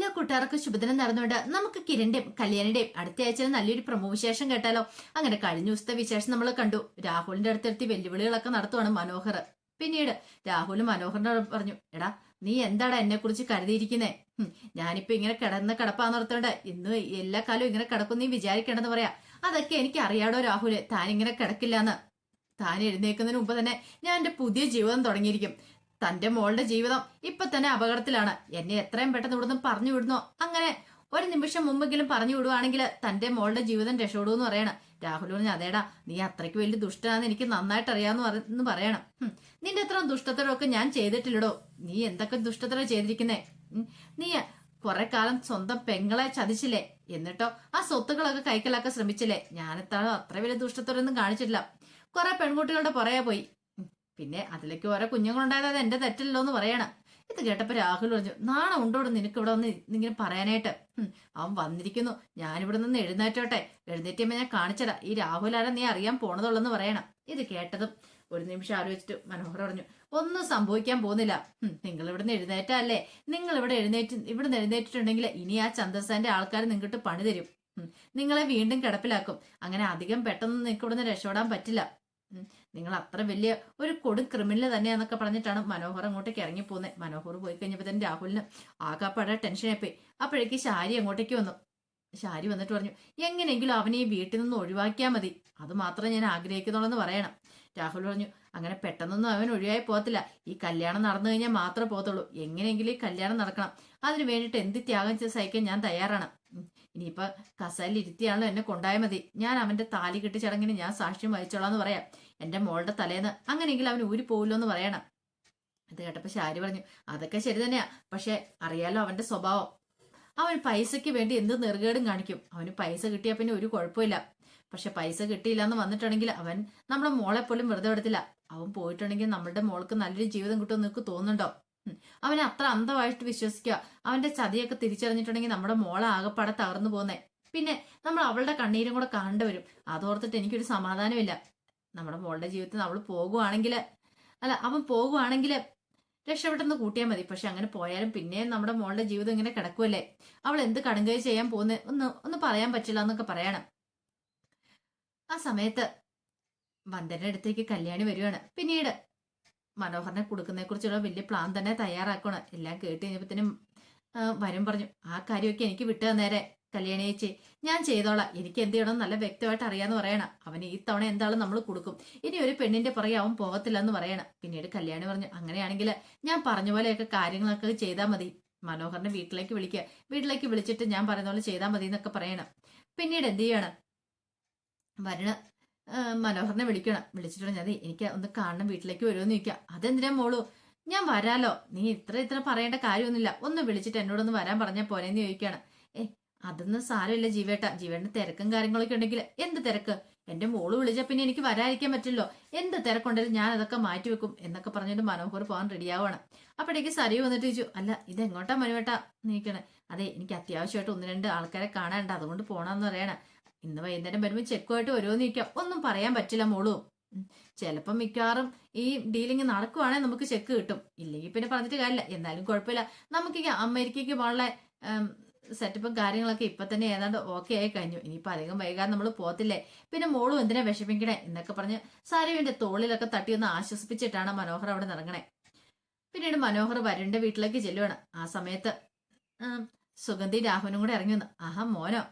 എല്ലാ കൂട്ടുകാർക്കും ശുഭദിനം നടന്നുകൊണ്ട് നമുക്ക് കിരണിന്റെയും കല്യാണിന്റെയും അടുത്ത ആഴ്ച നല്ലൊരു പ്രമോ വിശേഷം കേട്ടാലോ? അങ്ങനെ കഴിഞ്ഞ ദിവസത്തെ വിശേഷം നമ്മൾ കണ്ടു. രാഹുലിന്റെ അടുത്തെടുത്തി വെല്ലുവിളികളൊക്കെ നടത്തുവാണ് മനോഹർ. പിന്നീട് രാഹുൽ മനോഹറിനോട് പറഞ്ഞു എടാ നീ എന്താടാ എന്നെ കുറിച്ച് കരുതിയിരിക്കുന്നേ ഞാനിപ്പോ ഇങ്ങനെ കിടന്ന് കിടപ്പാന്ന് ഓർത്തോണ്ട് ഇന്ന് എല്ലാ കാലവും ഇങ്ങനെ കിടക്കും നീ വിചാരിക്കണ്ടെന്ന് പറയാ. അതൊക്കെ എനിക്ക് അറിയാടോ രാഹുൽ താൻ ഇങ്ങനെ കിടക്കില്ലാന്ന്. താൻ എഴുന്നേക്കുന്നതിന് മുമ്പ് തന്നെ ഞാൻ എന്റെ പുതിയ ജീവിതം തുടങ്ങിയിരിക്കും. തന്റെ മോളുടെ ജീവിതം ഇപ്പൊ തന്നെ അപകടത്തിലാണ്. എന്നെ എത്രയും പെട്ടെന്ന് ഇവിടുന്ന് പറഞ്ഞു വിടുന്നോ? അങ്ങനെ ഒരു നിമിഷം മുമ്പെങ്കിലും പറഞ്ഞു വിടുവാണെങ്കിൽ തന്റെ മോളുടെ ജീവിതം രക്ഷപ്പെടുമെന്ന് പറയണം. രാഹുൽ പറഞ്ഞു അതേടാ നീ അത്രയ്ക്ക് വലിയ ദുഷ്ടനാന്ന് എനിക്ക് നന്നായിട്ട് അറിയാന്ന് പറ- പറയണം. നിന്റെ അത്ര ദുഷ്ടത്തരമൊക്കെ ഞാൻ ചെയ്തിട്ടില്ലടോ. നീ എന്തൊക്കെ ദുഷ്ടത്തരം ചെയ്തിരിക്കുന്നേ? നീ കുറെ കാലം സ്വന്തം പെങ്ങളെ ചതിച്ചില്ലേ? എന്നിട്ടോ ആ സ്വത്തുക്കളൊക്കെ കൈക്കലാക്കാൻ ശ്രമിച്ചില്ലേ? ഞാനെത്താണോ അത്ര വലിയ ദുഷ്ടത്തരൊന്നും കാണിച്ചിട്ടില്ല. കുറെ പെൺകുട്ടികളുടെ പുറകെ പോയി. പിന്നെ അതിലേക്ക് ഓരോ കുഞ്ഞുങ്ങളുണ്ടായത് അത് എന്റെ തെറ്റല്ലോ എന്ന് പറയണം. ഇത് കേട്ടപ്പോ രാഹുൽ പറഞ്ഞു നാളെ ഉണ്ടോട് നിനക്ക് ഇവിടെ വന്ന് ഇങ്ങനെ പറയാനായിട്ട്? അവൻ വന്നിരിക്കുന്നു. ഞാനിവിടെ നിന്ന് എഴുന്നേറ്റോട്ടെ. എഴുന്നേറ്റുമ്പോ ഞാൻ കാണിച്ചടാ ഈ രാഹുൽ ആരാ നീ അറിയാൻ പോണതുള്ളെന്ന് പറയണം. ഇത് കേട്ടതും ഒരു നിമിഷം ആലോചിച്ചിട്ട് മനോഹർ പറഞ്ഞു ഒന്നും സംഭവിക്കാൻ പോകുന്നില്ല. നിങ്ങൾ ഇവിടുന്ന് എഴുന്നേറ്റല്ലേ നിങ്ങൾ ഇവിടെ എഴുന്നേറ്റ് ഇവിടുന്ന് എഴുന്നേറ്റിട്ടുണ്ടെങ്കിൽ ഇനി ആ ചന്ദ്രസാന്റെ ആൾക്കാർ നിങ്ങൾക്ക് പണി തരും. നിങ്ങളെ വീണ്ടും കിടപ്പിലാക്കും. അങ്ങനെ അധികം പെട്ടെന്ന് നിങ്ങൾക്ക് ഇവിടുന്ന് രക്ഷപ്പെടാൻ പറ്റില്ല. നിങ്ങൾ അത്ര വലിയ ഒരു കൊടും ക്രിമിനൽ തന്നെയാന്നൊക്കെ പറഞ്ഞിട്ടാണ് മനോഹർ അങ്ങോട്ടേക്ക് ഇറങ്ങി പോകുന്നത് മനോഹർ പോയി കഴിഞ്ഞപ്പോൾ തന്നെ രാഹുലിന് ആകാപ്പാടെ ആയി പോയി. അപ്പോഴേക്ക് ശാരി അങ്ങോട്ടേക്ക് വന്നു. ശാരി വന്നിട്ട് പറഞ്ഞു എങ്ങനെയെങ്കിലും അവനെ ഈ വീട്ടിൽ നിന്ന് ഒഴിവാക്കിയാൽ മതി. അത് മാത്രമേ ഞാൻ ആഗ്രഹിക്കുന്നുള്ളൂ പറയണം. രാഹുൽ പറഞ്ഞു അങ്ങനെ പെട്ടെന്നൊന്നും അവൻ ഒഴിവായി പോകത്തില്ല. ഈ കല്യാണം നടന്നു കഴിഞ്ഞാൽ മാത്രമേ പോകത്തുള്ളൂ. എങ്ങനെയെങ്കിലും ഈ കല്യാണം നടക്കണം. അതിന് വേണ്ടിയിട്ട് എന്ത് ത്യാഗം ചെയ്ത് സഹിക്കാൻ ഞാൻ തയ്യാറാണ്. ഇനിയിപ്പോൾ ഇനിയിപ്പോ കസലിൽ ഇരുത്തിയാണല്ലോ എന്നെ കൊണ്ടായാൽ മതി. ഞാൻ അവന്റെ താലി കെട്ടി ചടങ്ങിന് ഞാൻ സാക്ഷ്യം വഹിച്ചോളാം എന്ന് പറയാം. എന്റെ മോളുടെ തലേന്ന് അങ്ങനെയെങ്കിൽ അവൻ ഊരി പോവില്ല എന്ന് പറയണം. ഇത് കേട്ടപ്പോൾ ശാരി പറഞ്ഞു അതൊക്കെ ശരി തന്നെയാ പക്ഷെ അറിയാലോ അവന്റെ സ്വഭാവം. അവൻ പൈസയ്ക്ക് വേണ്ടി എന്ത് നെറുകേടും കാണിക്കും. അവന് പൈസ കിട്ടിയാൽ പിന്നെ ഒരു കുഴപ്പമില്ല. പക്ഷെ പൈസ കിട്ടിയില്ല എന്ന് വന്നിട്ടുണ്ടെങ്കിൽ അവൻ നമ്മുടെ മോളെ പോലും വെറുതെ വിടത്തില്ല. അവൻ പോയിട്ടുണ്ടെങ്കിൽ നമ്മളുടെ മോൾക്ക് നല്ലൊരു ജീവിതം കിട്ടുമെന്ന് നിനക്ക് തോന്നുന്നുണ്ടോ. അവനെ അത്ര അന്ധമായിട്ട് വിശ്വസിക്കുക. അവന്റെ ചതിയൊക്കെ തിരിച്ചറിഞ്ഞിട്ടുണ്ടെങ്കിൽ നമ്മുടെ മോളെ ആകെപ്പാടെ തകർന്നു പോകുന്നേ. പിന്നെ നമ്മൾ അവളുടെ കണ്ണീരും കൂടെ കാണേണ്ടി വരും. അതോർത്തിട്ട് എനിക്കൊരു സമാധാനമില്ല. നമ്മുടെ മോളുടെ ജീവിതത്തിൽ അവൾ പോകുവാണെങ്കിൽ അല്ല അവൻ പോകുവാണെങ്കിൽ രക്ഷപ്പെട്ടെന്ന് കൂട്ടിയാൽ മതി. പക്ഷെ അങ്ങനെ പോയാലും പിന്നെ നമ്മുടെ മോളുടെ ജീവിതം ഇങ്ങനെ കിടക്കുമല്ലേ അവൾ എന്ത് കടുങ്കൈ ചെയ്യാൻ പോകുന്നത് ഒന്ന് ഒന്ന് പറയാൻ പറ്റില്ല എന്നൊക്കെ പറയണം. ആ സമയത്ത് വന്ദന്റെ അടുത്തേക്ക് കല്യാണി വരികയാണ്. പിന്നീട് മനോഹരനെ കൊടുക്കുന്നതിനെ കുറിച്ചുള്ള വലിയ പ്ലാൻ തന്നെ തയ്യാറാക്കണം എല്ലാം കേട്ട് കഴിഞ്ഞപ്പോഴത്തേനും വരും പറഞ്ഞു ആ കാര്യമൊക്കെ എനിക്ക് വിട്ടു തന്നേരെ. കല്യാണി ചേച്ചി ഞാൻ ചെയ്തോളാം. എനിക്ക് എന്ത് ചെയ്യണം നല്ല വ്യക്തമായിട്ട് അറിയാന്ന് പറയണം. അവന് ഈ തവണ എന്താണ് നമ്മൾ കൊടുക്കും. ഇനി ഒരു പെണ്ണിന്റെ പുറകെ അവൻ പോകത്തില്ലെന്ന് പറയണം. പിന്നീട് കല്യാണി പറഞ്ഞു അങ്ങനെയാണെങ്കിൽ ഞാൻ പറഞ്ഞ പോലെയൊക്കെ കാര്യങ്ങളൊക്കെ ചെയ്താൽ മതി. മനോഹറിനെ വീട്ടിലേക്ക് വിളിക്കുക വീട്ടിലേക്ക് വിളിച്ചിട്ട് ഞാൻ പറയുന്ന പോലെ ചെയ്താൽ മതി എന്നൊക്കെ പറയണം. പിന്നീട് എന്ത് ചെയ്യണം? വരണ മനോഹറിനെ വിളിക്കണം. വിളിച്ചിട്ട് ഞാൻ എനിക്ക് ഒന്ന് കാണണം വീട്ടിലേക്ക് വരുമെന്ന് ചോദിക്കുക അതെന്തിനാ മോളൂ? ഞാൻ വരാലോ. നീ ഇത്ര ഇത്ര പറയേണ്ട കാര്യമൊന്നുമില്ല. ഒന്ന് വിളിച്ചിട്ട് എന്നോടൊന്ന് വരാൻ പറഞ്ഞാൽ പോരേന്ന് ചോദിക്കുകയാണ് അതൊന്നും സാരമില്ല ജീവേട്ട. ജീവേട്ടന് തിരക്കും കാര്യങ്ങളൊക്കെ ഉണ്ടെങ്കിൽ എന്ത് തിരക്ക്? എന്റെ മോൾ വിളിച്ച പിന്നെ എനിക്ക് വരാതിരിക്കാൻ പറ്റില്ലോ എന്ത് തിരക്കുണ്ടെങ്കിലും ഞാൻ അതൊക്കെ മാറ്റി വെക്കും എന്നൊക്കെ പറഞ്ഞിട്ട് മനോഹർ പോകാൻ റെഡിയാവാണ് അപ്പോഴേക്ക് സരിവ് വന്നിട്ട് ചോദിച്ചു അല്ല ഇത് എങ്ങോട്ടാ മനുവേട്ട നീക്കണേ? അതെ എനിക്ക് അത്യാവശ്യമായിട്ട് ഒന്ന് രണ്ട് ആൾക്കാരെ കാണാനുണ്ട്. അതുകൊണ്ട് പോണെന്ന് പറയണ. ഇന്ന് വൈകുന്നേരം വരുമ്പോൾ ചെക്കുമായിട്ട് വരുമെന്ന് നിൽക്കാം ഒന്നും പറയാൻ പറ്റില്ല മോളു. ചിലപ്പം മിക്കവാറും ഈ ഡീലിംഗ് നടക്കുവാണെങ്കിൽ നമുക്ക് ചെക്ക് കിട്ടും. ഇല്ലെങ്കിൽ പിന്നെ പറഞ്ഞിട്ട് കാര്യമില്ല. എന്നാലും കുഴപ്പമില്ല. നമുക്ക് അമേരിക്കയ്ക്ക് പോകാനുള്ള സെറ്റപ്പും കാര്യങ്ങളൊക്കെ ഇപ്പൊ തന്നെ ഏതാണ്ട് ഓക്കെ ആയി കഴിഞ്ഞു. ഇനിയിപ്പോ അധികം വൈകാതെ നമ്മൾ പോകത്തില്ലേ? പിന്നെ മോളും എന്തിനാ വിഷമിക്കണേ? എന്നൊക്കെ പറഞ്ഞ് സാരിവിന്റെ തോളിലൊക്കെ തട്ടി ഒന്ന് ആശ്വസിപ്പിച്ചിട്ടാണ് മനോഹർ അവിടെ നിറങ്ങണേ പിന്നീട് മനോഹർ വരുണിന്റെ വീട്ടിലേക്ക് ചെല്ലുവാണ്. ആ സമയത്ത് സുഗന്ധി രാഹുലും കൂടെ ഇറങ്ങി വന്നു ആഹാ മോനോ.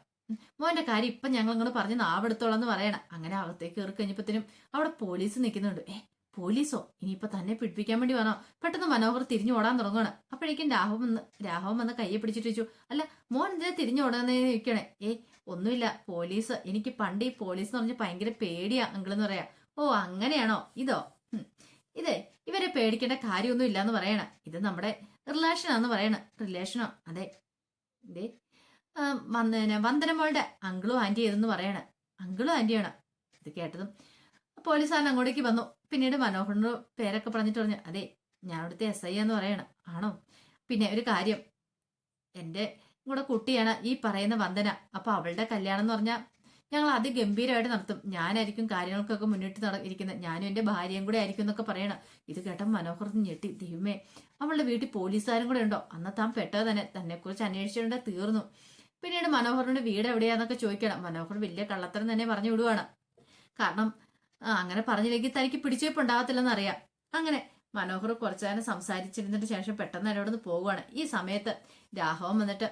മോന്റെ കാര്യം ഇപ്പൊ ഞങ്ങൾ ഇങ്ങോട്ട് പറഞ്ഞ് നാവെടുത്തോളന്ന് പറയണം. അങ്ങനെ അകത്തേക്ക് കയറി കഴിഞ്ഞപ്പത്തിനും അവിടെ പോലീസ് നിൽക്കുന്നുണ്ട്. ഏ പോലീസോ? ഇനിയിപ്പൊ തന്നെ പിടിപ്പിക്കാൻ വേണ്ടി വേണോ പെട്ടെന്ന് മനോഹർ തിരിഞ്ഞു ഓടാൻ തുടങ്ങുകയാണ് അപ്പോഴേക്കും രാഘവൻ വന്ന് രാഘവൻ വന്ന് കയ്യെ പിടിച്ചിട്ട് വെച്ചു അല്ല മോൻ എന്തിനാ തിരിഞ്ഞു നിൽക്കണേ ഏ ഒന്നുമില്ല. പോലീസ് എനിക്ക് പണ്ട് ഈ പോലീസ് എന്ന് പറഞ്ഞ ഭയങ്കര പേടിയാ അങ്കിളെന്ന് പറയാ. ഓ അങ്ങനെയാണോ? ഇതോ. ഇതേ ഇവരെ പേടിക്കേണ്ട കാര്യമൊന്നും ഇല്ലാന്ന് പറയണ. ഇത് നമ്മുടെ റിലേഷനാന്ന് പറയണ. റിലേഷനോ? അതെ. ഇതേ വന്ദന വന്ദനമോളുടെ അങ്കിളും ആന്റി ഏതെന്ന് പറയണ. അങ്കിളും ആന്റിയാണ്. ഇത് കേട്ടതും പോലീസുകാരൻ അങ്ങോട്ടേക്ക് വന്നു. പിന്നീട് മനോഹറിന്റെ പേരൊക്കെ പറഞ്ഞിട്ട് പറഞ്ഞു അതെ ഞാൻ അവിടുത്തെ എസ് ഐ എന്ന് പറയണം. ആണോ? പിന്നെ ഒരു കാര്യം. എന്റെ കൂടെ കുട്ടിയാണ് ഈ പറയുന്ന വന്ദന. അപ്പൊ അവളുടെ കല്യാണം എന്ന് പറഞ്ഞാൽ ഞങ്ങൾ അതിഗംഭീരമായിട്ട് നടത്തും. ഞാനായിരിക്കും കാര്യങ്ങൾക്കൊക്കെ മുന്നിട്ട് നട ഇരിക്കുന്നത്. ഞാനും എന്റെ ഭാര്യയും കൂടെ ആയിരിക്കും എന്നൊക്കെ പറയണം. ഇത് കേട്ട മനോഹർ ഞെട്ടി. ദൈവമേ അവളുടെ വീട്ടിൽ പോലീസുകാരും കൂടെ ഉണ്ടോ? അന്ന് താൻ പെട്ടത് തന്നെ. തന്നെക്കുറിച്ച് അന്വേഷിച്ചിട്ടുണ്ട് തീർന്നു. പിന്നീട് മനോഹറിന്റെ വീട് എവിടെയാന്നൊക്കെ ചോദിക്കണം. മനോഹർ വലിയ കള്ളത്തരം തന്നെ പറഞ്ഞു വിടുവാണ്. കാരണം അങ്ങനെ പറഞ്ഞില്ലെങ്കിൽ തനിക്ക് പിടിച്ചേപ്പുണ്ടാകത്തില്ലെന്നറിയാം അങ്ങനെ മനോഹർ കുറച്ചു നേരം സംസാരിച്ചിരുന്നിട്ട് ശേഷം പെട്ടെന്ന് അയാളോട് പോവുകയാണ്. ഈ സമയത്ത് രാഘവൻ വന്നിട്ട്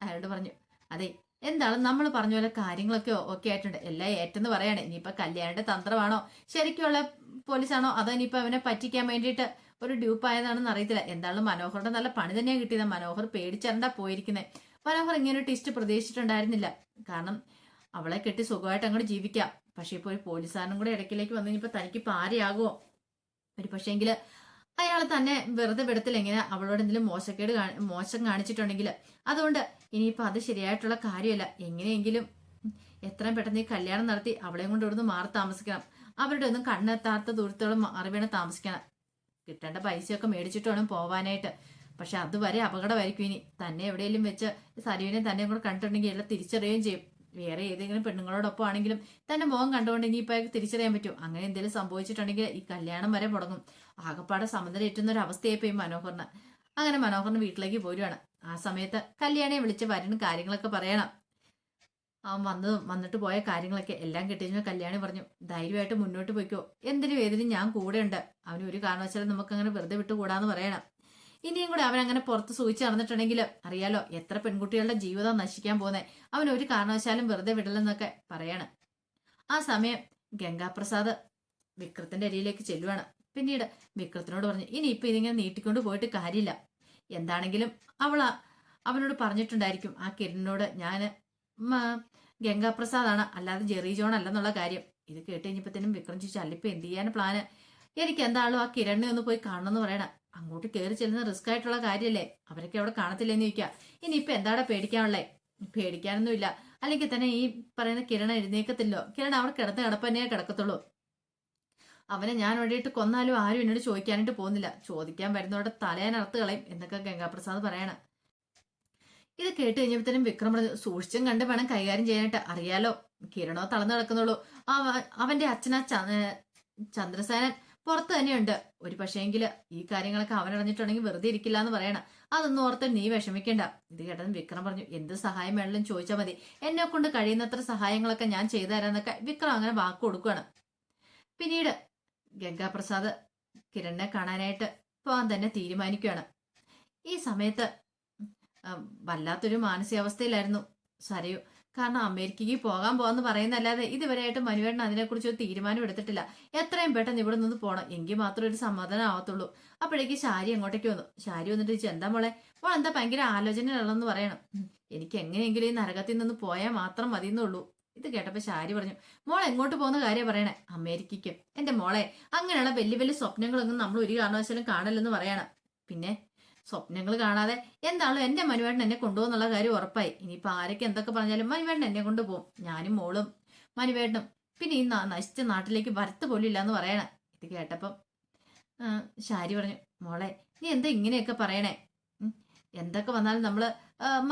അയാളോട് പറഞ്ഞു അതെ എന്താണ് നമ്മൾ പറഞ്ഞ പോലെ കാര്യങ്ങളൊക്കെ ഓക്കെ ആയിട്ടുണ്ട്. എല്ലാം ഏറ്റെന്ന് പറയാണ്. ഇനിയിപ്പോ കല്യാണിന്റെ തന്ത്രമാണോ? ശരിക്കുള്ള പോലീസാണോ? അതോ ഇനിയിപ്പോ അവനെ പറ്റിക്കാൻ വേണ്ടിയിട്ട് ഒരു ഡ്യൂപ്പ് ആയതാണെന്ന് അറിയത്തില്ല. എന്താണ് മനോഹറുടെ നല്ല പണി തന്നെയാണ് കിട്ടിയത്. മനോഹർ പേടിച്ചരണ്ടാ പോയിരിക്കുന്നത് മനോഹർ ഇങ്ങനെ ഒരു ടിസ്റ്റ് പ്രതീക്ഷിച്ചിട്ടുണ്ടായിരുന്നില്ല. കാരണം അവളെ കെട്ടി സുഖമായിട്ട് അങ്ങോട്ട് ജീവിക്കാം. പക്ഷെ ഇപ്പൊ ഒരു പോലീസുകാരനും കൂടെ ഇടയ്ക്കിലേക്ക് വന്നു കഴിഞ്ഞപ്പോൾ തനിക്ക് പാരയാകുമോ ഒരു പക്ഷേങ്കിൽ അയാൾ തന്നെ വെറുതെ വിടത്തില്ലെങ്കിലും അവളോട് എന്തെങ്കിലും മോശക്കേട് മോശം കാണിച്ചിട്ടുണ്ടെങ്കിൽ അതുകൊണ്ട് ഇനിയിപ്പോൾ അത് ശരിയായിട്ടുള്ള കാര്യമല്ല. എങ്ങനെയെങ്കിലും എത്രയും പെട്ടെന്ന് ഈ കല്യാണം നടത്തി അവളെയും കൊണ്ട് ഇവിടുന്ന് മാറി താമസിക്കണം. അവരുടെ ഒന്നും കണ്ണെത്താത്ത ദൂരത്തോളം മാറി വേണം താമസിക്കണം. കിട്ടേണ്ട പൈസയൊക്കെ മേടിച്ചിട്ട് വേണം പോവാനായിട്ട്. പക്ഷെ അതുവരെ അപകടമായിരിക്കും ഇനി. തന്നെ എവിടെയെങ്കിലും വെച്ച് സരുവിനെ തന്നെ കൂടെ കണ്ടിട്ടുണ്ടെങ്കിൽ എല്ലാം തിരിച്ചറിയുകയും ചെയ്യും. വേറെ ഏതെങ്കിലും പെണ്ണുങ്ങളോടൊപ്പം ആണെങ്കിലും തന്റെ മുഖം കണ്ടുകൊണ്ട് ഇനിയിപ്പോൾ അയാൾക്ക് തിരിച്ചറിയാൻ പറ്റും. അങ്ങനെ എന്തെങ്കിലും സംഭവിച്ചിട്ടുണ്ടെങ്കിൽ ഈ കല്യാണം വരെ മുടങ്ങും. ആകപ്പാടെ സമനില ഏറ്റുന്ന ഒരു അവസ്ഥയായി പോയി മനോഹറിന്. അങ്ങനെ മനോഹറിന് വീട്ടിലേക്ക് പോരുവാണ്. ആ സമയത്ത് കല്യാണിയെ വിളിച്ച് വരുന്ന കാര്യങ്ങളൊക്കെ പറയണം. അവൻ വന്നതും വന്നിട്ട് പോയ കാര്യങ്ങളൊക്കെ എല്ലാം കിട്ടിയ കല്യാണി പറഞ്ഞു ധൈര്യമായിട്ട് മുന്നോട്ട് പോയിക്കോ. എന്തിനും ഏതിനും ഞാൻ കൂടെ ഉണ്ട് അവന് ഒരു കാരണവശാലും നമുക്ക് അങ്ങനെ വെറുതെ വിട്ടുകൂടാന്ന് പറയണം. ഇനിയും കൂടെ അവൻ അങ്ങനെ പുറത്ത് സൂചിച്ച് നടന്നിട്ടുണ്ടെങ്കിൽ അറിയാലോ എത്ര പെൺകുട്ടികളുടെ ജീവിതം നശിക്കാൻ പോകുന്നത് അവൻ ഒരു കാരണവശാലും വെറുതെ വിടില്ലെന്നൊക്കെ പറയാണ്. ആ സമയം ഗംഗാപ്രസാദ് വിക്രത്തിന്റെ അരിയിലേക്ക് ചെല്ലുവാണ്. പിന്നീട് വിക്രത്തിനോട് പറഞ്ഞു ഇനി ഇപ്പൊ ഇതിങ്ങനെ നീട്ടിക്കൊണ്ട് പോയിട്ട് കാര്യമില്ല. എന്താണെങ്കിലും അവൾ അവനോട് പറഞ്ഞിട്ടുണ്ടായിരിക്കും ആ കിരണിനോട് ഞാൻ ഗംഗാപ്രസാദാണ്. അല്ലാതെ ജെറി ജോൺ അല്ലെന്നുള്ള കാര്യം. ഇത് കേട്ട് കഴിഞ്ഞപ്പോഴത്തേനും വിക്രം ചോദിച്ചു അല്ലിപ്പോ എന്ത് ചെയ്യാൻ പ്ലാന് എനിക്ക് എന്താണല്ലോ ആ കിരണിനെ ഒന്ന് പോയി കാണണമെന്ന് പറയണം. അങ്ങോട്ട് കയറി ചെല്ലുന്ന റിസ്ക് ആയിട്ടുള്ള കാര്യമല്ലേ അവരൊക്കെ അവിടെ കാണത്തില്ലെന്ന് ചോദിക്കുക ഇപ്പൊ എന്താടാ പേടിക്കാനുള്ളേ? പേടിക്കാനൊന്നുമില്ല. അല്ലെങ്കിൽ തന്നെ ഈ പറയുന്ന കിരണ എഴുന്നേക്കത്തില്ലോ. കിരണ അവിടെ കിടന്ന് കിടപ്പന്നെ കിടക്കത്തുള്ളൂ. അവനെ ഞാൻ വേണ്ടിയിട്ട് കൊന്നാലും ആരും എന്നോട് ചോദിക്കാനായിട്ട് പോകുന്നില്ല. ചോദിക്കാൻ വരുന്നവരുടെ തലയാനർത്ത് കളയും എന്നൊക്കെ ഗംഗാപ്രസാദ് പറയണ. ഇത് കേട്ട് കഴിഞ്ഞപ്പോഴത്തേനും വിക്രം സൂക്ഷിച്ചും കണ്ട് വേണം കൈകാര്യം ചെയ്യാനായിട്ട്. അറിയാലോ കിരണോ തളർന്നു കിടക്കുന്നുള്ളൂ. അവ- അവന്റെ അച്ഛനാ ചന്ദ്രസേനൻ. പുറത്ത് തന്നെയുണ്ട്. ഒരു പക്ഷേങ്കിൽ ഈ കാര്യങ്ങളൊക്കെ അവനടഞ്ഞിട്ടുണ്ടെങ്കിൽ വെറുതെ ഇരിക്കില്ല എന്ന് പറയണം. അതൊന്നും ഓർത്ത് നീ വിഷമിക്കണ്ട. ഇത് കേട്ടതും വിക്രം പറഞ്ഞു എന്ത് സഹായം വേണമെങ്കിലും ചോദിച്ചാൽ മതി. എന്നെ കൊണ്ട് കഴിയുന്നത്ര സഹായങ്ങളൊക്കെ ഞാൻ ചെയ്തു തരാന്നൊക്കെ വിക്രം അങ്ങനെ വാക്ക് കൊടുക്കുകയാണ് പിന്നീട് ഗംഗാപ്രസാദ് കിരണിനെ കാണാനായിട്ട് പോകാൻ തന്നെ തീരുമാനിക്കുകയാണ് ഈ സമയത്ത് വല്ലാത്തൊരു മാനസികാവസ്ഥയിലായിരുന്നു സരയു. കാരണം അമേരിക്കയ്ക്ക് പോകാൻ പോകാന്ന് പറയുന്നല്ലാതെ ഇതുവരെയായിട്ട് മനുവേട്ടൻ അതിനെക്കുറിച്ച് ഒരു തീരുമാനം എടുത്തിട്ടില്ല. എത്രയും പെട്ടെന്ന് ഇവിടെ നിന്ന് പോകണം എങ്കിൽ മാത്രമേ ഒരു സമാധാനം ആവത്തുള്ളൂ. അപ്പോഴേക്ക് ശാരി അങ്ങോട്ടേക്ക് വന്നു. ശാരി വന്നിട്ട് ചോദിച്ചു എന്താ മോളെ? മോൾ എന്താ ഭയങ്കര ആലോചനയുള്ളതെന്ന് പറയണം. എനിക്ക് എങ്ങനെയെങ്കിലും ഈ നരകത്തിൽ നിന്ന് പോയാൽ മാത്രം മതി എന്നുള്ളൂ ഇത് കേട്ടപ്പോ ശാരി പറഞ്ഞു മോൾ എങ്ങോട്ട് പോകുന്ന കാര്യം പറയണേ? അമേരിക്കയ്ക്ക്. എന്റെ മോളെ അങ്ങനെയുള്ള വലിയ വലിയ സ്വപ്നങ്ങളൊന്നും നമ്മൾ ഒരു കാരണവശാലും കാണലെന്ന് പറയണം. പിന്നെ? സ്വപ്നങ്ങൾ കാണാതെ എന്താണല്ലോ എന്റെ മനുവേട്ടൻ എന്നെ കൊണ്ടുപോകുന്നുള്ള കാര്യം ഉറപ്പായി. ഇനിയിപ്പോ ആരൊക്കെ എന്തൊക്കെ പറഞ്ഞാലും മനുവേട്ടൻ എന്നെ കൊണ്ടുപോകും ഞാനും മോളും മനുവേട്ടനും പിന്നെ ഈ നശിച്ച നാട്ടിലേക്ക് വരത്ത് പോലും ഇല്ലാന്ന് പറയണേ. ഇത് കേട്ടപ്പം ഷാരി പറഞ്ഞു മോളെ നീ എന്താ ഇങ്ങനെയൊക്കെ പറയണേ? എന്തൊക്കെ വന്നാലും നമ്മൾ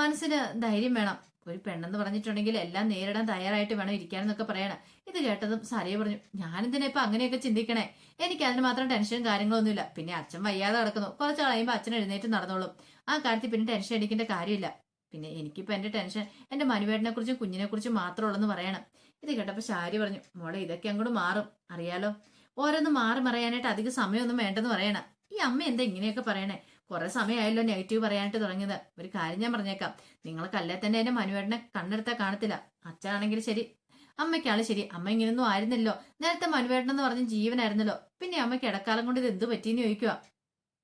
മനസ്സിന് ധൈര്യം വേണം. ഒരു പെണ്ണെന്ന് പറഞ്ഞിട്ടുണ്ടെങ്കിൽ എല്ലാം നേരിടാൻ തയ്യാറായിട്ട് വേണം ഇരിക്കാനെന്നൊക്കെ പറയണം. ഇത് കേട്ടതും സാറിയെ പറഞ്ഞു ഞാനെന്തിനാ ഇപ്പൊ അങ്ങനെയൊക്കെ ചിന്തിക്കണേ? എനിക്ക് അതിന് മാത്രം ടെൻഷനും കാര്യങ്ങളൊന്നുമില്ല. പിന്നെ അച്ഛൻ വയ്യാതെ കിടക്കുന്നു. കുറച്ച് കളയുമ്പോൾ അച്ഛൻ എഴുന്നേറ്റ് നടന്നോളും. ആ കാര്യത്തിൽ പിന്നെ ടെൻഷൻ അടിക്കേണ്ട കാര്യമില്ല. പിന്നെ എനിക്കിപ്പോ എന്റെ ടെൻഷൻ എന്റെ മനുവേട്ടനെ കുറിച്ചും കുഞ്ഞിനെ കുറിച്ചും മാത്രമേ ഉള്ളെന്ന് പറയണം. ഇത് കേട്ടപ്പോൾ ശാരി പറഞ്ഞു മോളെ ഇതൊക്കെ അങ്ങോട്ട് മാറും. അറിയാലോ? ഓരോന്ന് മാറി മറയാനായിട്ട് അധികം സമയമൊന്നും വേണ്ടെന്ന് പറയണം. ഈ അമ്മ എന്താ ഇങ്ങനെയൊക്കെ പറയണേ? കുറെ സമയമായല്ലോ നെഗറ്റീവ് പറയാനായിട്ട് തുടങ്ങിയത്. ഒരു കാര്യം ഞാൻ പറഞ്ഞേക്കാം. നിങ്ങൾ കല്ലേ തന്നെ എന്റെ മനുവേട്ടനെ കണ്ണെടുത്താൽ കാണത്തില്ല. അച്ഛനാണെങ്കിൽ ശരി അമ്മയ്ക്കാണ് ശരി. അമ്മ ഇങ്ങനെയൊന്നും ആയിരുന്നല്ലോ നേരത്തെ മനുവേട്ടൻ എന്ന് പറഞ്ഞ ജീവനായിരുന്നല്ലോ. പിന്നെ അമ്മയ്ക്ക് ഇടക്കാലം കൊണ്ട് ഇത് എന്ത് പറ്റിയെന്ന് ചോദിക്കുക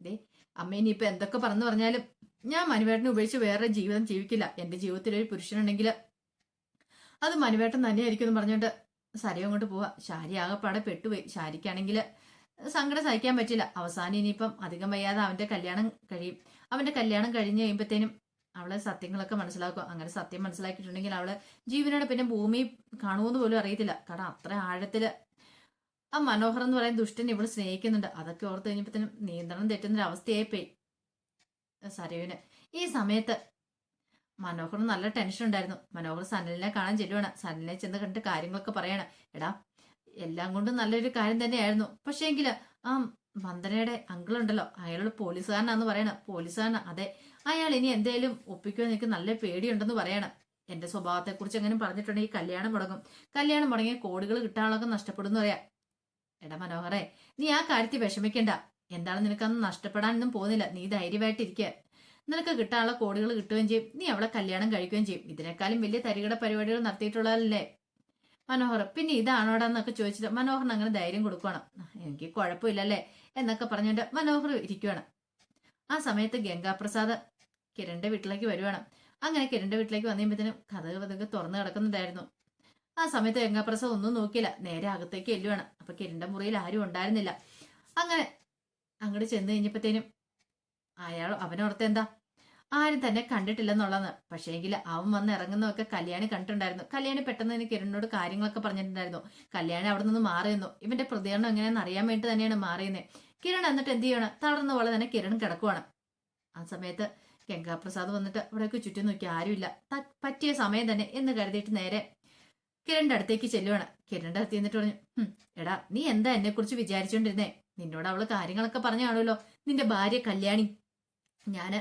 ദേ അമ്മ ഇനിയിപ്പോ എന്തൊക്കെ പറഞ്ഞു പറഞ്ഞാലും ഞാൻ മനുവേട്ടനെ ഉപേക്ഷിച്ച് വേറെ ജീവിതം ജീവിക്കില്ല. എന്റെ ജീവിതത്തിൽ ഒരു പുരുഷനുണ്ടെങ്കിൽ അത് മനുവേട്ടൻ തന്നെയായിരിക്കും എന്ന് പറഞ്ഞുകൊണ്ട് സരയും അങ്ങോട്ട് പോവാ. ശാരി ആകെപ്പാടെ പെട്ടുപോയി. ശാരിക്കാണെങ്കിൽ സങ്കടം സഹിക്കാൻ പറ്റില്ല. അവസാനം ഇനിയിപ്പം അധികം വയ്യാതെ അവന്റെ കല്യാണം കഴിയും. അവന്റെ കല്യാണം കഴിഞ്ഞ് കഴിയുമ്പോഴത്തേനും അവളെ സത്യങ്ങളൊക്കെ മനസ്സിലാക്കും. അങ്ങനെ സത്യം മനസ്സിലാക്കിയിട്ടുണ്ടെങ്കിൽ അവൾ ജീവനോട് പിന്നെ ഭൂമി കാണുമെന്ന് പോലും അറിയത്തില്ല. കാരണം അത്ര ആഴത്തിൽ ആ മനോഹർ എന്ന് പറയുന്ന ദുഷ്ടൻ ഇവൾ സ്നേഹിക്കുന്നുണ്ട്. അതൊക്കെ ഓർത്ത് കഴിഞ്ഞപ്പോഴത്തേനും നിയന്ത്രണം തെറ്റുന്ന ഒരു അവസ്ഥയായി പോയി സരയുവിന് ഈ സമയത്ത് മനോഹറിന് നല്ല ടെൻഷൻ ഉണ്ടായിരുന്നു. മനോഹർ സനലിനെ കാണാൻ ചെല്ലുവാണ്. സനലിനെ ചെന്ന് കണ്ടിട്ട് കാര്യങ്ങളൊക്കെ പറയാണ്. എടാ എല്ലാം കൊണ്ടും നല്ലൊരു കാര്യം തന്നെയായിരുന്നു. പക്ഷേ എങ്കിൽ ആ വന്ദനയുടെ അങ്കിൾ ഉണ്ടല്ലോ അയാൾ പോലീസുകാരനാന്ന് പറയണം. പോലീസുകാരനാ. അതെ. അയാൾ ഇനി എന്തേലും ഒപ്പിക്കുക എനിക്ക് നല്ല പേടിയുണ്ടെന്ന് പറയണം. എന്റെ സ്വഭാവത്തെക്കുറിച്ച് എങ്ങനെ പറഞ്ഞിട്ടുണ്ടെങ്കിൽ കല്യാണം മുടങ്ങും. കല്യാണം മുടങ്ങിയ കോടികൾ കിട്ടാനുള്ളതൊക്കെ നഷ്ടപ്പെടും എന്ന് പറയാം. എടാ മനോഹറെ നീ ആ കാര്യത്തിൽ വിഷമിക്കണ്ട. എന്താണ് നിനക്കന്ന് നഷ്ടപ്പെടാനൊന്നും പോകുന്നില്ല. നീ ധൈര്യമായിട്ടിരിക്കുക നിനക്ക് കിട്ടാനുള്ള കോടികൾ കിട്ടുകയും ചെയ്യും. നീ അവളെ കല്യാണം കഴിക്കുകയും ചെയ്യും. ഇതിനേക്കാളും വലിയ തരികട പരിപാടികൾ നടത്തിയിട്ടുള്ളതല്ലേ? മനോഹർ പിന്നെ ഇതാണോടാന്നൊക്കെ ചോദിച്ചിട്ട് മനോഹറിന് അങ്ങനെ ധൈര്യം കൊടുക്കണം എനിക്ക് കുഴപ്പമില്ലല്ലേ എന്നൊക്കെ പറഞ്ഞുകൊണ്ട് മനോഹർ ഇരിക്കുവാണ്. ആ സമയത്ത് ഗംഗാപ്രസാദ് കിരണിന്റെ വീട്ടിലേക്ക് വരുവാണ്. അങ്ങനെ കിരണിന്റെ വീട്ടിലേക്ക് വന്നുമ്പോഴത്തേനും കഥക് പതുക്കെ തുറന്നു കിടക്കുന്നുണ്ടായിരുന്നു. ആ സമയത്ത് ഗംഗാപ്രസാദ് ഒന്നും നോക്കിയില്ല. നേരെ അകത്തേക്ക് എല്ലുവാണ് അപ്പൊ കിരണിന്റെ മുറിയിൽ ആരും ഉണ്ടായിരുന്നില്ല. അങ്ങനെ അങ്ങോട്ട് ചെന്ന് കഴിഞ്ഞപ്പോഴത്തേനും അയാൾ അവനോർത്ത് എന്താ ആരും തന്നെ കണ്ടിട്ടില്ലെന്നുള്ളതാണ്. പക്ഷേങ്കിൽ അവൻ വന്ന് ഇറങ്ങുന്നതൊക്കെ കല്യാണി കണ്ടിട്ടുണ്ടായിരുന്നു. കല്യാണി പെട്ടെന്ന് തന്നെ കിരണിനോട് കാര്യങ്ങളൊക്കെ പറഞ്ഞിട്ടുണ്ടായിരുന്നു. കല്യാണി അവിടെ നിന്ന് മാറിയെന്നു. ഇവന്റെ പ്രതികരണം എങ്ങനെയാണെന്ന് അറിയാൻ വേണ്ടി തന്നെയാണ് മാറിയുന്നത് കിരൺ എന്നിട്ട് എന്ത് ചെയ്യണം? തളർന്ന പോലെ തന്നെ കിരൺ കിടക്കുവാണ്. ആ സമയത്ത് ഗംഗാപ്രസാദ് വന്നിട്ട് അവിടേക്ക് ചുറ്റും നോക്കി ആരുമില്ല. പറ്റിയ സമയം തന്നെ എന്ന് കരുതിയിട്ട് നേരെ കിരണിന്റെ അടുത്തേക്ക് ചെല്ലുവാണ്. കിരണിന്റെ അടുത്ത് എന്നിട്ട് പറഞ്ഞു എടാ നീ എന്താ എന്നെ കുറിച്ച് വിചാരിച്ചോണ്ടിരുന്നേ? നിന്നോട് അവൾ കാര്യങ്ങളൊക്കെ പറഞ്ഞാണല്ലോ നിന്റെ ഭാര്യ കല്യാണി. ഞാൻ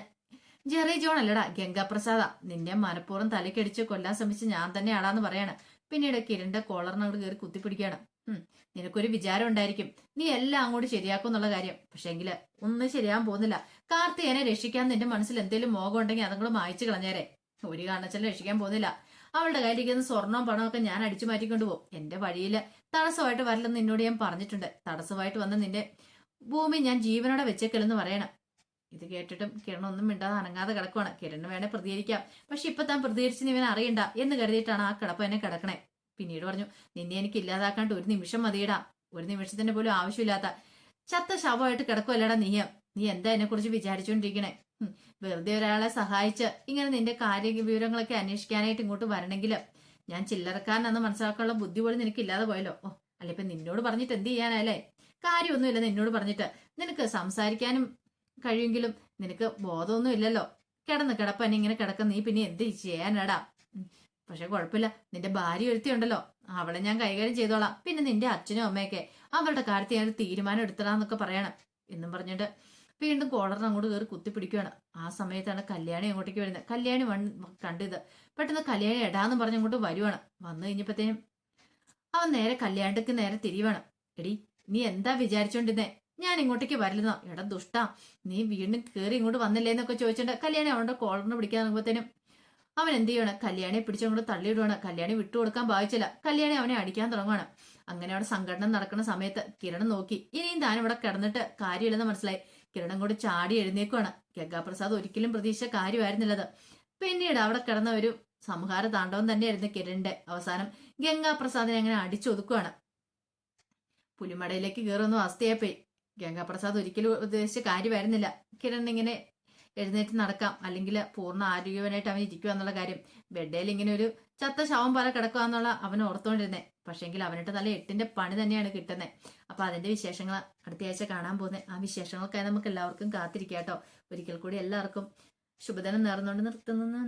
ജെറി ജോൺ അല്ലടാ ഗംഗാപ്രസാദാ. നിന്നെ മനഃപൂർവം തലക്കടിച്ച് കൊല്ലാൻ ശ്രമിച്ച് ഞാൻ തന്നെയാടാന്ന് പറയാണ്. പിന്നീട് കിരണ്ട കോളറിനോട് കയറി കുത്തിപ്പിടിക്കുകയാണ്. ഉം, നിനക്കൊരു വിചാരം ഉണ്ടായിരിക്കും. നീ എല്ലാം അങ്ങോട്ട് ശരിയാക്കും എന്നുള്ള കാര്യം. പക്ഷെങ്കിൽ ഒന്നും ശരിയാൻ പോകുന്നില്ല. കാർത്തികനെ രക്ഷിക്കാൻ നിന്റെ മനസ്സിൽ എന്തെങ്കിലും മോഹം ഉണ്ടെങ്കിൽ അതങ്ങളും മായച്ചു കളഞ്ഞേരെ. ഒരു കാരണച്ചാലും രക്ഷിക്കാൻ പോകുന്നില്ല. അവളുടെ കയ്യിലിരിക്കുന്ന സ്വർണവും പണവും ഒക്കെ ഞാൻ അടിച്ചു മാറ്റിക്കൊണ്ട് പോകും. എന്റെ വഴിയിൽ തടസ്സമായിട്ട് വരില്ലെന്ന് നിന്നോട് ഞാൻ പറഞ്ഞിട്ടുണ്ട്. തടസ്സമായിട്ട് വന്ന നിന്റെ ഭൂമി ഞാൻ ജീവനോടെ വെച്ചേക്കലെന്ന് പറയണം. ഇത് കേട്ടിട്ടും കിരൺ ഒന്നും മിണ്ടാതെ അനങ്ങാതെ കിടക്കുവാണ്. കിരണ് വേണേ പ്രതികരിക്കാം. പക്ഷെ ഇപ്പൊ താൻ പ്രതികരിച്ച് ഇവൻ അറിയണ്ട. എന്ന് കരുതിയിട്ടാണ് ആ കിടപ്പ് എന്നെ കിടക്കണേ. പിന്നീട് പറഞ്ഞു നിന്നെ എനിക്ക് ഇല്ലാതാക്കാണ്ട് ഒരു നിമിഷം മതിയിടാം. ഒരു നിമിഷത്തിന്റെ പോലും ആവശ്യമില്ലാത്ത ചത്ത ശവമായിട്ട് കിടക്കുമല്ലടാ നീ. നീ എന്താ എന്നെ കുറിച്ച് വിചാരിച്ചുകൊണ്ടിരിക്കണേ വെറുതെ ഒരാളെ സഹായിച്ച് ഇങ്ങനെ നിന്റെ കാര്യ വിവരങ്ങളൊക്കെ അന്വേഷിക്കാനായിട്ട് ഇങ്ങോട്ട് വരണമെങ്കിൽ ഞാൻ ചില്ലറക്കാരനെന്ന് മനസ്സിലാക്കാനുള്ള ബുദ്ധി പോലും നിനക്ക് ഇല്ലാതെ പോയല്ലോ. ഓ അല്ല ഇപ്പൊ നിന്നോട് പറഞ്ഞിട്ട് എന്ത് ചെയ്യാനല്ലേ കാര്യമൊന്നുമില്ല നിന്നോട് പറഞ്ഞിട്ട്. നിനക്ക് സംസാരിക്കാനും കഴിയുമെങ്കിലും നിനക്ക് ബോധമൊന്നും ഇല്ലല്ലോ. കിടന്ന് കിടപ്പന്നെ ഇങ്ങനെ കിടക്കുന്ന നീ പിന്നെ എന്ത് ചെയ്യാനടാ. പക്ഷെ കുഴപ്പമില്ല. നിന്റെ ഭാര്യ ഒരുത്തിയുണ്ടല്ലോ. അവളെ ഞാൻ കൈകാര്യം ചെയ്തോളാം. പിന്നെ നിന്റെ അച്ഛനും അമ്മയൊക്കെ അവരുടെ കാര്യത്തിൽ ഞാൻ തീരുമാനം എടുത്തടാന്നൊക്കെ പറയണം. എന്നും പറഞ്ഞിട്ട് വീണ്ടും കോളറിന് അങ്ങോട്ട് കയറി കുത്തിപ്പിടിക്കുകയാണ് ആ സമയത്താണ് കല്യാണി അങ്ങോട്ടേക്ക് വരുന്നത്. കല്യാണി വൺ കണ്ടിത്. പെട്ടെന്ന് കല്യാണി എടാന്ന് പറഞ്ഞ് അങ്ങോട്ട് വരുവാണ്. വന്നു കഴിഞ്ഞപ്പോഴത്തേനും അവൻ നേരെ കല്യാണിക്ക് നേരെ തിരിവാണ്. എടി നീ എന്താ വിചാരിച്ചോണ്ടിരുന്നേ? ഞാൻ ഇങ്ങോട്ടേക്ക് വരില്ലെന്നോ എടാ ദുഷ്ട നീ വീണ്ടും കയറി ഇങ്ങോട്ട് വന്നില്ലേ എന്നൊക്കെ ചോദിച്ചിട്ട് കല്യാണി അവളുടെ കോളറിന് പിടിക്കാൻ നോക്കുമ്പോഴത്തേനും അവൻ എന്ത് ചെയ്യണം? കല്യാണിയെ പിടിച്ചങ്ങോട്ട് തള്ളിയിടുവാണ്. കല്യാണി വിട്ടു കൊടുക്കാൻ ഭാവിച്ചില്ല കല്യാണി അവനെ അടിക്കാൻ തുടങ്ങുവാണ്. അങ്ങനെ അവിടെ സംഘടന നടക്കുന്ന സമയത്ത് കിരൺ നോക്കി. ഇനിയും താൻ ഇവിടെ കിടന്നിട്ട് കാര്യമില്ലെന്ന് മനസ്സിലായി. കിരണം കൂടെ ചാടി എഴുന്നേക്കുവാണ്. ഗംഗാപ്രസാദ് ഒരിക്കലും പ്രതീക്ഷിച്ച കാര്യമായിരുന്നില്ലത്. പിന്നീട് അവിടെ കിടന്ന ഒരു സംഹാര താണ്ഡവം തന്നെയായിരുന്നു കിരണിന്റെ അവസാനം. ഗംഗാപ്രസാദിനെ അങ്ങനെ അടിച്ചൊതുക്കുവാണ്. പുലിമടയിലേക്ക് കയറുന്ന അവസ്ഥയായിപ്പോയി ഗംഗാപ്രസാദ് ഒരിക്കലും ഉദ്ദേശിച്ച കാര്യമായിരുന്നില്ല. കിരൺ ഇങ്ങനെ എഴുന്നേറ്റ് നടക്കാം. അല്ലെങ്കിൽ പൂർണ ആരോഗ്യവനായിട്ട് അവൻ ഇരിക്കുക എന്നുള്ള കാര്യം. ബെഡേൽ ഇങ്ങനെ ഒരു ചത്ത ശവം പോലെ കിടക്കുക എന്നുള്ള അവൻ ഓർത്തോണ്ടിരുന്നേ. പക്ഷെങ്കിൽ അവനിട്ട് നല്ല എട്ടിന്റെ പണി തന്നെയാണ് കിട്ടുന്നത് അപ്പൊ അതിന്റെ വിശേഷങ്ങൾ അടുത്ത ആഴ്ച കാണാൻ പോകുന്നത് ആ വിശേഷങ്ങൾക്കായി നമുക്ക് എല്ലാവർക്കും കാത്തിരിക്കാം കേട്ടോ. ഒരിക്കൽ കൂടി എല്ലാവർക്കും ശുഭദിനം നേർന്നുകൊണ്ട് നിർത്തുന്നു.